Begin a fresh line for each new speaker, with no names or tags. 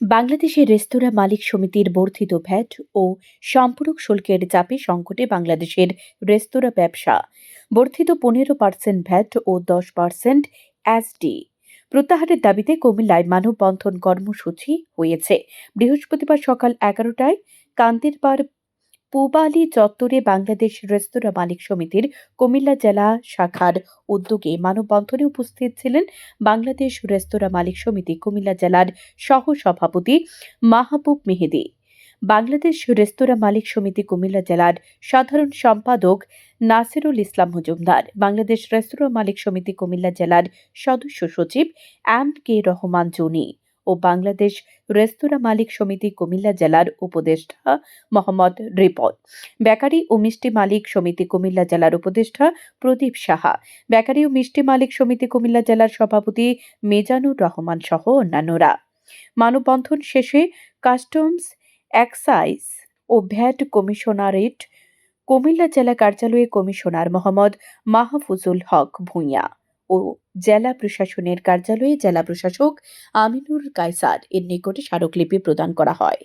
বাংলাদেশের রেস্তোরাঁ মালিক সমিতির বর্ধিত ভ্যাট ও সম্পূরক শুল্কের চাপে সংকটে বাংলাদেশের রেস্তোরাঁ ব্যবসা। বর্ধিত পনেরো পার্সেন্ট ভ্যাট ও দশ পার্সেন্ট এসডি প্রত্যাহারের দাবিতে কুমিল্লায় মানববন্ধন কর্মসূচি হয়েছে। বৃহস্পতিবার সকাল এগারোটায় কান্দিরপাড় পূবালি চত্বরে বাংলাদেশ রেস্তোরাঁ মালিক সমিতির কুমিল্লা জেলা শাখার উদ্যোগে মানববন্ধনে উপস্থিত ছিলেন বাংলাদেশ রেস্তোরাঁ মালিক সমিতি কুমিল্লা জেলার সহ সভাপতি মাহবুব মেহেদি। বাংলাদেশ রেস্তোরাঁ মালিক সমিতি কুমিল্লা জেলার সাধারণ সম্পাদক নাসিরুল ইসলাম মজুমদার, বাংলাদেশ রেস্তোরাঁ মালিক সমিতি কুমিল্লা জেলার সদস্য সচিব এম কে রহমান জনি ও বাংলাদেশ রেস্তোরাঁ মালিক সমিতি কুমিল্লা জেলার উপদেষ্টা মোহাম্মদ রিপন বেকারি ও মিষ্টি মালিক সমিতি কুমিল্লা জেলার উপদেষ্টা প্রদীপ সাহা। বেকারি ও মিষ্টি মালিক সমিতি কুমিল্লা জেলার সভাপতি মেজানুর রহমান সহ অন্যান্যরা। মানববন্ধন শেষে কাস্টমস এক্সাইজ ও ভ্যাট কমিশনারেট কুমিল্লা জেলা কার্যালয়ে কমিশনার মোহাম্মদ মাহফুজুল হক ভূঁইয়া। ও জেলা প্রশাসনের কার্যালয়ে জেলা প্রশাসক আমিনুর কায়সার এর নিকটে স্মারকলিপি প্রদান করা হয়।